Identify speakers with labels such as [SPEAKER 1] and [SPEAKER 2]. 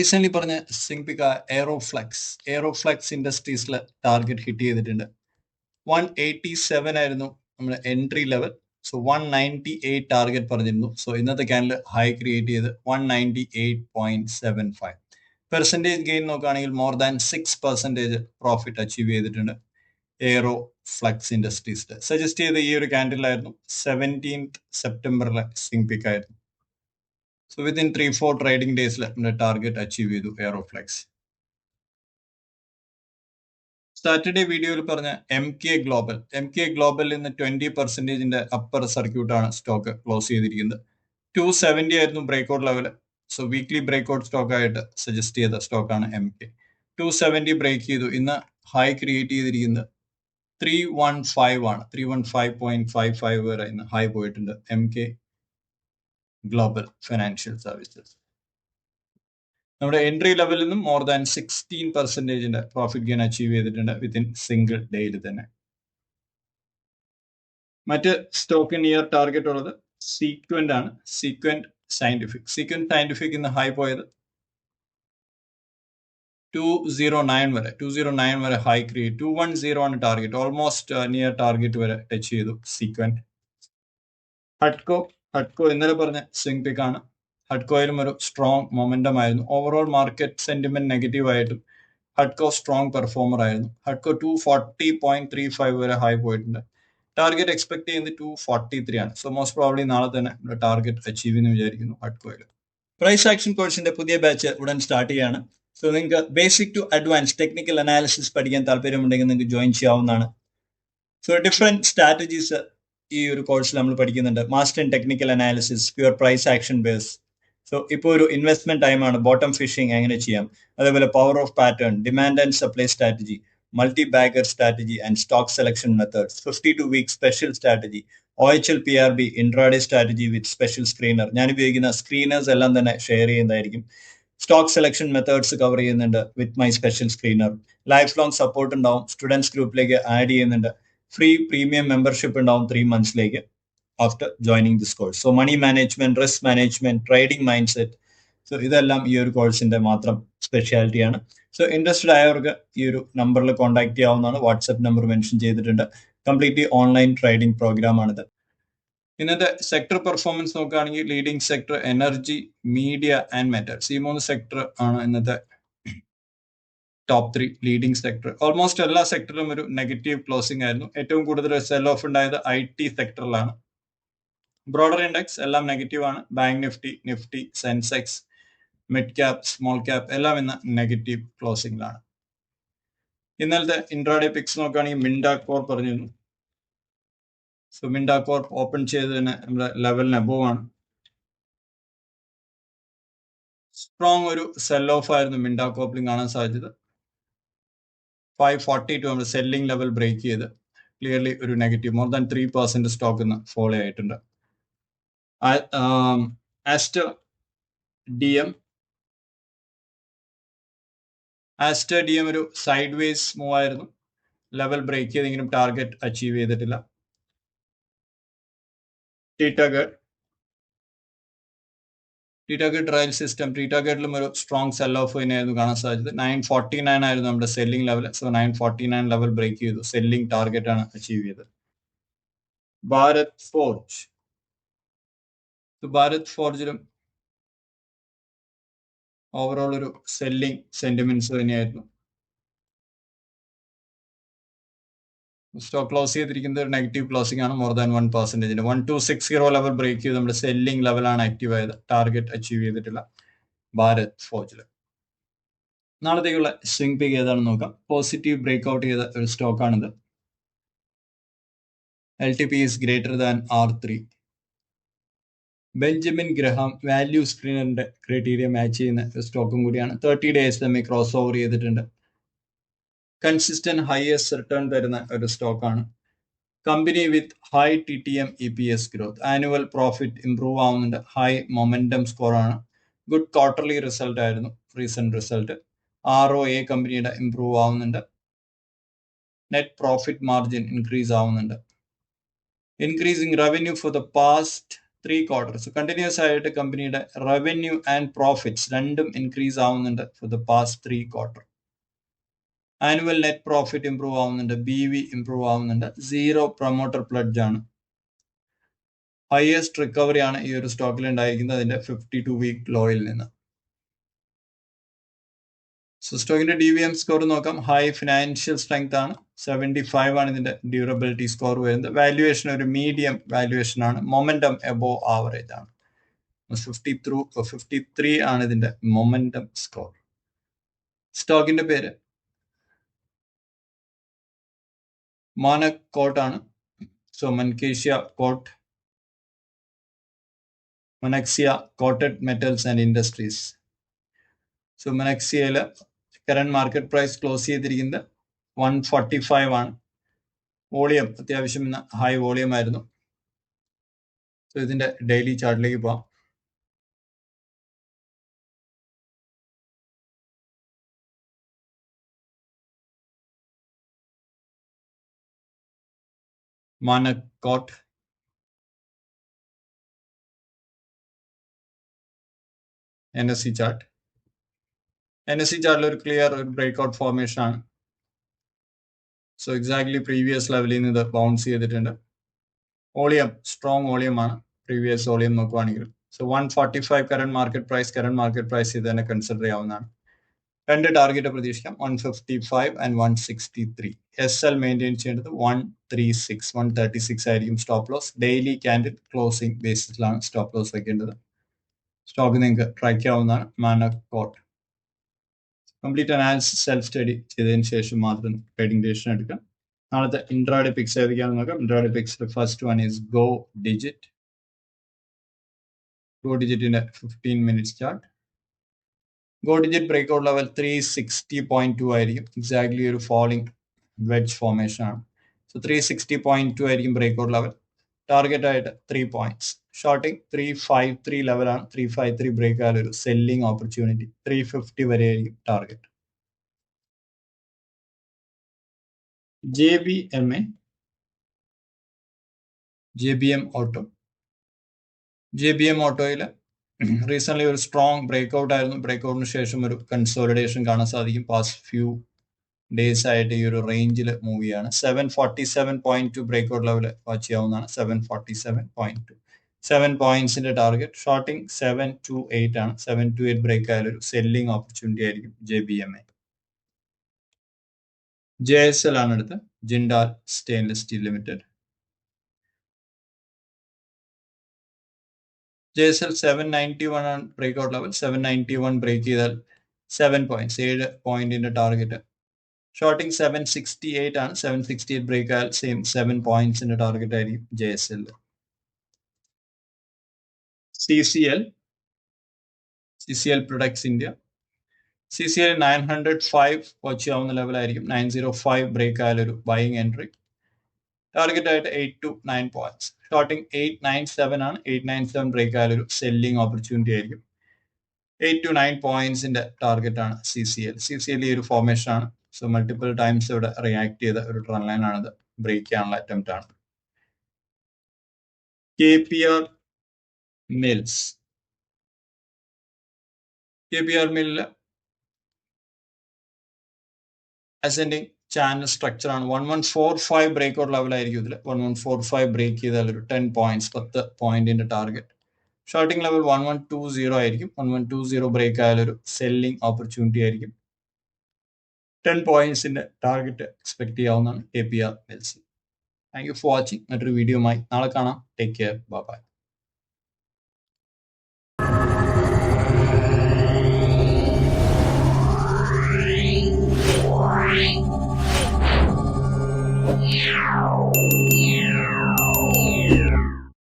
[SPEAKER 1] Recent പറഞ്ഞ സിംഗ്പിക Aeroflex Aeroflex ഇൻഡസ്ട്രീസിൽ target hit ചെയ്തിട്ടുണ്ട്. വൺ എയ്റ്റി സെവൻ ആയിരുന്നു നമ്മുടെ entry level so one ninety eight target പറഞ്ഞിരുന്നു. സോ ഇന്നത്തെ ക്യാനിൽ ഹൈ ക്രിയേറ്റ് ചെയ്ത് one ninety eight point seven five percentage gain നോക്കുകയാണെങ്കിൽ more than six percentage profit achieve ചെയ്തിട്ടുണ്ട് എയറോ ഫ്ലക്സ് ഇൻഡസ്ട്രീസിൽ സജസ്റ്റ് ചെയ്ത ഈ ഒരു ക്യാൻഡിലായിരുന്നു സെവന്റീൻത്ത് സെപ്റ്റംബറിലെ സിംഗ് പിക്ക് ആയിരുന്നു. So within three four trading ഡേയ്സിൽ നമ്മുടെ ടാർഗറ്റ് അച്ചീവ് ചെയ്തു എയറോഫ്ലെക്സ് സാറ്റർഡേ വീഡിയോയിൽ പറഞ്ഞ M K global M K ഗ്ലോബലിൽ നിന്ന് ട്വന്റി പെർസെന്റേജിന്റെ അപ്പർ സർക്യൂട്ടാണ് സ്റ്റോക്ക് ക്ലോസ് ചെയ്തിരിക്കുന്നത്. ടു സെവന്റി ആയിരുന്നു breakout level so weekly breakout stock ആയിട്ട് സജസ്റ്റ് ചെയ്ത സ്റ്റോക്കാണ് M K two seventy break ചെയ്തു. ഇന്ന് ഹൈ ക്രിയേറ്റ് ചെയ്തിരിക്കുന്നത് ത്രീ വൺ ഫൈവ് ആണ്. Three one five point five five വരെ ഇന്ന് ഹൈ പോയിട്ടുണ്ട് M K global financial services നമ്മുടെ എൻട്രി ലെവലിൽ നിന്നും മോർ ദാൻ സിക്സ്റ്റീൻ പെർസെന്റേജിന്റെ പ്രോഫിറ്റ് ഗെയിൻ അച്ചീവ് ചെയ്തിട്ടുണ്ട് വിത്തിൻ സിംഗിൾ ഡേയിൽ തന്നെ. മറ്റ് സ്റ്റോക്ക് ഇയർ ടാർഗറ്റ് ഉള്ളത് സീക്വന്റ് ആണ്. സീക്വന്റ് സയന്റിഫിക് സീക്വന്റ് സയന്റിഫിക് ഇന്ന് ഹൈ പോയത് ടു സീറോ നയൻ വരെ. ടു സീറോ നയൻ വരെ high create two one zero ആണ് ടാർഗറ്റ് ഓൾമോസ്റ്റ് നിയർ ടാർഗറ്റ് വരെ ടച്ച് ചെയ്തു സീക്വന്റ് ഹട്കോ ഹട്കോ ഇന്നലെ പറഞ്ഞ സ്വിംഗ് പിക്ക് ആണ്. ഹഡ്കോയിലും ഒരു സ്ട്രോങ് മൊമെന്റം ആയിരുന്നു. ഓവറോൾ മാർക്കറ്റ് സെന്റിമെന്റ് നെഗറ്റീവ് ആയിട്ടും ഹഡ്കോ സ്ട്രോങ് പെർഫോമർ ആയിരുന്നു. ഹഡ്കോ two forty point three five വരെ ഹൈ പോയിട്ടുണ്ട്. ടാർഗറ്റ് എക്സ്പെക്ട് ചെയ്യുന്നത് ടു ഫോർട്ടി ത്രീ ആണ്. സോ മോസ്റ്റ് പ്രോബ്ലി നാളെ തന്നെ ടാർഗറ്റ് അച്ചീവ് എന്ന് വിചാരിക്കുന്നു ഹഡ്കോയിൽ പ്രൈസ് ആക്ഷൻ കോഴ്സിന്റെ പുതിയ ബാച്ച് ഉടൻ സ്റ്റാർട്ട് ചെയ്യാണ്. സോ നിങ്ങൾക്ക് basic to advance technical analysis പഠിക്കാൻ താല്പര്യമുണ്ടെങ്കിൽ നിങ്ങൾക്ക് ജോയിൻ ചെയ്യാവുന്നതാണ്. സോ ഡിഫറെന്റ് സ്ട്രാറ്റജീസ് ഈ ഒരു കോഴ്സിൽ നമ്മൾ പഠിക്കുന്നുണ്ട്. Master in technical analysis pure price action base so ഇപ്പോൾ ഒരു ഇൻവെസ്റ്റ്മെന്റ് ടൈമാണ് ബോട്ടം ഫിഷിംഗ് എങ്ങനെ ചെയ്യാം? അതേപോലെ power of pattern demand and supply strategy multibagger strategy and stock selection methods fifty two week special strategy O H L P R B intraday strategy with special screener ഞാൻ ഉപയോഗിക്കുന്ന screeners എല്ലാം തന്നെ share ചെയ്യുന്നതായിരിക്കും. Stock selection methods cover ചെയ്യുന്നുണ്ട് with my special screener life long support ഉണ്ടാവും students ഗ്രൂപ്പിലേക്ക് add ചെയ്യുന്നുണ്ട്. Free premium membership ഉണ്ടാവും three മന്ത്സിലേക്ക് after joining this course so money management risk management trading mindset so ഇതെല്ലാം ഈ ഒരു കോഴ്സിന്റെ മാത്രം സ്പെഷ്യാലിറ്റിയാണ് സോ ഇൻട്രസ്റ്റഡ് ആയവർക്ക് ഈ ഒരു നമ്പറിൽ കോൺടാക്ട് ചെയ്യാവുന്നതാണ്. വാട്സ്ആപ്പ് നമ്പർ മെൻഷൻ ചെയ്തിട്ടുണ്ട്. കംപ്ലീറ്റ്ലി ഓൺലൈൻ ട്രേഡിംഗ് പ്രോഗ്രാം ആണിത്. ഇന്നത്തെ സെക്ടർ പെർഫോമൻസ് നോക്കുകയാണെങ്കിൽ leading sector energy media and metals ഈ മൂന്ന് സെക്ടർ ആണ് ഇന്നത്തെ top three leading sector almost എല്ലാ സെക്ടറിലും ഒരു നെഗറ്റീവ് ക്ലോസിംഗ് ആയിരുന്നു. ഏറ്റവും കൂടുതൽ സെൽ ഓഫ് ഉണ്ടായത് ഐ ടി സെക്ടറിലാണ് ബ്രോഡർ ഇൻഡെക്സ് എല്ലാം നെഗറ്റീവ് ആണ്. Bank Nifty Nifty Sensex mid cap small cap എല്ലാം ഇന്ന് നെഗറ്റീവ് ക്ലോസിംഗിലാണ് ഇന്നലത്തെ ഇൻട്രാഡേ പിക്സ് നോക്കുകയാണെങ്കിൽ മിൻഡാക്കോർ പറഞ്ഞിരുന്നു. സോ മിൻഡാക്കോർ ഓപ്പൺ ചെയ്തതിന് നമ്മുടെ ലെവലിന് അബോവ് ആണ്. സ്ട്രോങ് ഒരു സെൽ ഓഫ് ആയിരുന്നു മിൻഡാക്കോപ്പിലും കാണാൻ സാധിച്ചത്. ഫൈവ് ഫോർട്ടി ടു നമ്മൾ സെല്ലിംഗ് ലെവൽ ബ്രേക്ക് ചെയ്ത് ക്ലിയർലി ഒരു negative more than three percent stock ഇന്ന് ഫോളോ ആയിട്ടുണ്ട്. Aster D M Aster D M ഒരു സൈഡ് വേസ് മൂവ് ആയിരുന്നു ലെവൽ ബ്രേക്ക് ചെയ്തെങ്കിലും ടാർഗറ്റ് അച്ചീവ് ചെയ്തിട്ടില്ല. ടീറ്റഗഡ് ടീറ്റാഗഡ് ട്രയൽ സിസ്റ്റം ടീറ്റാഗഡിലും ഒരു സ്ട്രോങ് സെൽ ഓഫ് തന്നെയായിരുന്നു കാണാൻ സാധിച്ചത്. നയൻ ഫോർട്ടി നയൻ ആയിരുന്നു നമ്മുടെ selling level so nine forty nine level break ചെയ്തു. സെല്ലിംഗ് ടാർഗറ്റ് ആണ് അച്ചീവ് ചെയ്തത്. ഭാരത് ഫോർജ് ഭാരത് ഫോർജിലും ഓവറോൾ ഒരു സെല്ലിംഗ് സെന്റിമെന്റ്സ് തന്നെയായിരുന്നു. സ്റ്റോക്ക് ലോസ് ചെയ്തിരിക്കുന്നത് ഒരു നെഗറ്റീവ് ക്ലോസിംഗ് ആണ് more than one പെർസെന്റേജിന് one two six zero level break ചെയ്ത് നമ്മുടെ സെല്ലിംഗ് ലെവലാണ് ആക്റ്റീവ് ആയത്. ടാർഗറ്റ് അച്ചീവ് ചെയ്തിട്ടില്ല. ഭാരത് ഫോർജിൽ നാളത്തേക്കുള്ള സ്വിംഗ് പിക്ക് ഏതാണെന്ന് നോക്കാം. പോസിറ്റീവ് ബ്രേക്ക് ഔട്ട് ചെയ്ത ഒരു സ്റ്റോക്കാണിത് L T P is greater than R three Benjamin Graham value സ്ക്രീനറിന്റെ criteria match ചെയ്യുന്ന സ്റ്റോക്കും കൂടിയാണ്. തേർട്ടി ഡേയ്സ് തമ്മിൽ ക്രോസ് ഓവർ ചെയ്തിട്ടുണ്ട്. കൺസിസ്റ്റന്റ് ഹയസ്റ്റ് റിട്ടേൺ തരുന്ന ഒരു സ്റ്റോക്കാണ് company with high T T M E P S growth annual profit improve ആവുന്നുണ്ട്. High momentum score ആണ്. ഗുഡ് ക്വാർട്ടർലി റിസൾട്ട് ആയിരുന്നു. Recent result R O A കമ്പനിയുടെ improve ആവുന്നുണ്ട്. നെറ്റ് പ്രോഫിറ്റ് മാർജിൻ ഇൻക്രീസ് ആവുന്നുണ്ട്. Increasing revenue for the past three quarters continuous ആയിട്ട് കമ്പനിയുടെ revenue and profits രണ്ടും increase ആവുന്നുണ്ട് for the past three quarter annual net profit improve ആവുന്നുണ്ട് B V improve ആവുന്നുണ്ട്. Zero promoter pledge ആണ്. Highest recovery ആണ് ഈ ഒരു സ്റ്റോക്കിൽ ഉണ്ടായിരിക്കുന്നത് അതിന്റെ ഫിഫ്റ്റി ടു വീക്ക് ലോയിൽ നിന്ന്. സോ സ്റ്റോക്കിന്റെ ഡി വി എം സ്കോർ നോക്കാം. ഹൈ ഫിനാൻഷ്യൽ സ്ട്രെങ്ത് ആണ്. സെവന്റി ഫൈവ് ആണ് ഇതിന്റെ ഡ്യൂറബിലിറ്റി സ്കോർ വരുന്നത്. വാല്യുവേഷൻ ഒരു മീഡിയം വാല്യുവേഷൻ ആണ്. മൊമെന്റം എബോ ആവറേജ് ആണ്. ഫിഫ്റ്റി ത്രൂ ഫിഫ്റ്റി ത്രീ ആണ് ഇതിന്റെ മൊമെന്റം സ്കോർ സ്റ്റോക്കിന്റെ പേര്. മാനക് കോട്ടാണ് so Manaksia coat Manaksia coated metals and industries so മനക്സിയയിൽ current market price close ചെയ്തിരിക്കുന്നത് വൺ ഫോർട്ടി ഫൈവ് ആണ്. വോളിയം അത്യാവശ്യം ഹൈ വോളിയം ആയിരുന്നു. സോ ഇതിന്റെ ഡെയിലി ചാർട്ടിലേക്ക് പോവാം. Manak coat N S C chart N S C ചാർട്ടിൽ ഒരു ക്ലിയർ ഒരു ബ്രേക്ക് ഔട്ട് ഫോർമേഷൻ ആണ്. സോ എക്സാക്ട്ലി പ്രീവിയസ് ലെവലിൽ നിന്ന് ഇത് ബൗൺസ് ചെയ്തിട്ടുണ്ട്. വോളിയം സ്ട്രോങ് വോളിയം ആണ്. പ്രീവിയസ് വോളിയം നോക്കുവാണെങ്കിൽ so one forty five current market price current market price ഇത് തന്നെ കൺസിഡർ ചെയ്യാവുന്നതാണ്. രണ്ട് ടാർഗറ്റ് പ്രതീക്ഷിക്കാം. One fifty five and one sixty three S L maintain ചെയ്യേണ്ടത് one three six one thirty six ആയിരിക്കും stop loss daily candle closing ബേസിസിലാണ് stop loss വെക്കേണ്ടത്. Stock നിങ്ങൾക്ക് track ചെയ്യാവുന്നതാണ്. Manak coat complete analysis self study ചെയ്തതിന് ശേഷം മാത്രം trading decision എടുക്കാം. നാളത്തെ ഇൻട്രാഡേ പിക്സ് ഏതൊക്കെയാണെന്ന് നോക്കാം. Intraday പിക്സിൽ first one is Go Digit Go ഡിജിറ്റിന്റെ fifteen minutes chart Go Digit break out level three sixty point two ആയിരിക്കും. എക്സാക്ട്ലി ഒരു ഫോളിംഗ് വെഡ്ജ് ഫോർമേഷൻ ആണ്. So three sixty point two ആയിരിക്കും break out level target ആയിട്ട് three points shorting three five three ലെവലാണ് three five three break ആയാലും ഒരു selling opportunity three fifty വരെ ആയിരിക്കും target J B M A J B M auto J B M ഓട്ടോയിൽ recent ഒരു strong break out ആയിരുന്നു. Break ഔട്ടിന് ശേഷം ഒരു കൺസോളിഡേഷൻ കാണാൻ സാധിക്കും. പാസ്റ്റ് ഫ്യൂ ഡേയ്സ് ആയിട്ട് ഈ ഒരു റേഞ്ചിൽ മൂവ് ചെയ്യാണ്. Seven forty seven point two break out level watch ചെയ്യാവുന്നതാണ് seven forty seven point two seven പോയിന്റ്സിന്റെ target shorting seven two eight ആണ്. സെവൻ ടു എയ്റ്റ് ബ്രേക്ക് ആയാലും ഒരു സെല്ലിംഗ് ഓപ്പർച്യൂണിറ്റി ആയിരിക്കും J B M A J S L ആണ് അടുത്ത് Jindal stainless steel limited J S L seven ninety one ആണ് break out level seven ninety one break ചെയ്താൽ seven points ഏഴ് പോയിന്റിന്റെ target shorting seven sixty eight ആണ്. Seven sixty eight break ആയാൽ same seven പോയിന്റ്സിന്റെ target ആയിരിക്കും J S L. C C L C C L products India C C L nine hundred five watch ചെയ്യാവുന്ന ലെവലായിരിക്കും nine zero five break ആയാലൊരു buying entry target ആയിട്ട് eight two nine points shorting eight nine seven ആണ്. Eight nine seven break ആയാലും ഒരു selling opportunity ആയിരിക്കും eight two nine പോയിന്റ്സിന്റെ target ആണ് C C L C C L ഈ ഒരു ഫോർമേഷൻ ആണ്. സോ മൾട്ടിപ്പിൾ ടൈംസ് ഇവിടെ റിയാക്ട് ചെയ്ത ഒരു ട്രെൻഡ് ലൈൻ ആണിത്. ബ്രേക്ക് ചെയ്യാനുള്ള അറ്റംപ്റ്റ് ആണ്. K P R mills K P R മില്ലിൽ അസെൻഡിങ് ചാനൽ സ്ട്രക്ചർ ആണ്. One one four five break out level ആയിരിക്കും ഇതിൽ one one four five break ചെയ്താൽ ഒരു ടെൻ പോയിന്റ്സ് പത്ത് പോയിന്റിന്റെ target shorting level one one two zero ആയിരിക്കും. One one two zero break ആയാൽ ഒരു സെല്ലിംഗ് ഓപ്പർച്യൂണിറ്റി ആയിരിക്കും. ടെൻ പോയിന്റ്സിന്റെ ടാർഗറ്റ് എക്സ്പെക്ട് ചെയ്യാവുന്നതാണ് A P R mills thank you for watching മറ്റൊരു വീഡിയോയുമായി നാളെ കാണാം. Take care bye 了。